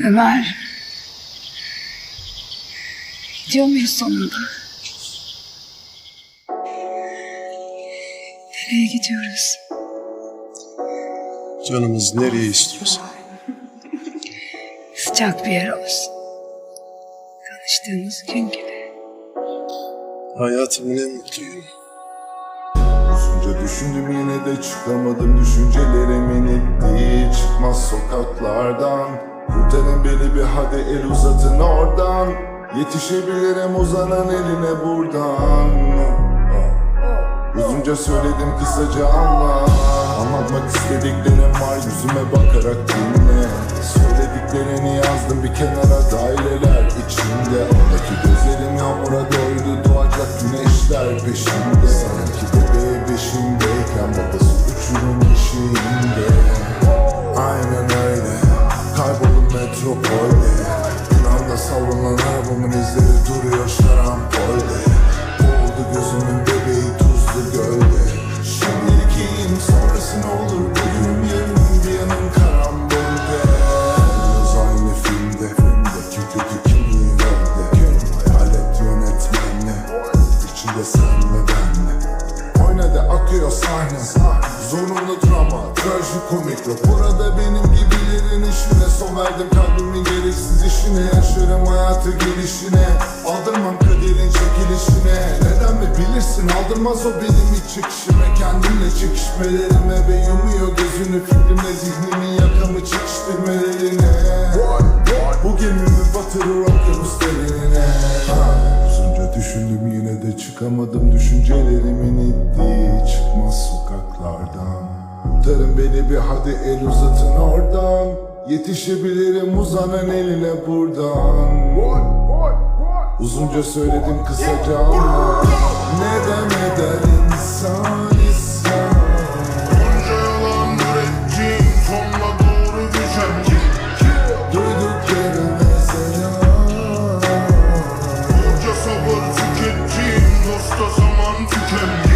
Ömer. Gidiyor muyuz sonunda? Nereye gidiyoruz? Canımız nereye istiyorsa. Sıcak bir yer olsun. Tanıştığımız gün gibi. Hayatımın en mutlu günü. Uzunca düşündüm yine de çıkamadım Düşüncelerimin ettiği çıkmaz sokaklardan Kurtarın beni bir hadi el uzatın oradan. Yetişebilirim uzanan eline buradan. Uzunca söyledim kısaca ama Anlatmak istediklerim var yüzüme bakarak dinle. Söylediklerini yazdım bir kenara daireler içinde. Ondaki gözlerim yağmura doydu doğacak güneşler peşinde. Sanki bebeği beşindeyken babası uçurum eşiğinde metropolde. Bir anda savrulan arabamın izleri duruyor şarampolde Boğuldu gözümün bebeği tuzlu gölde. Şimdilik iyiyim sonrası ne olur? Bugün yarın bir yanım karambolde. Yalnız aynı filmde Filmdeki kötü kimliği verdi Hayalet yönetmenle İçinde sen ve benle. Oynadı akıyor sahne. Zorunlu drama, trajikomik Burada benim gibilerin işine Son verdim kalbimin gereksiz işine. Yaşarım hayatı gelişine. Aldırmam kaderin çekilişine. Neden mi bilirsin? Aldırmaz o benim hiç çıkışıma. Kendimle çekişmelerime Ve yumuyor gözünü. Fikrimle Zihnimin yakamı çekiştirmelerine. Bu gemimi batırır okyanus derinine Uzunca düşündüm yine de çıkamadım. Düşüncelerimin ittiği çıkmaz sokaklardan. Kurtarın beni bir hadi el uzatın oradan Yetişebilirim uzanın eline buradan. Uzunca söyledim kısaca ama Neden eder insan isyan Bunca yalan ürettiğim sonla doğru düşen Duyduk yere mesela Bunca sabır tükettiğim dosta zaman tükendi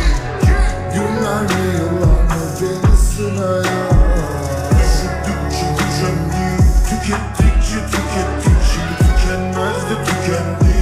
Sözde tükendi.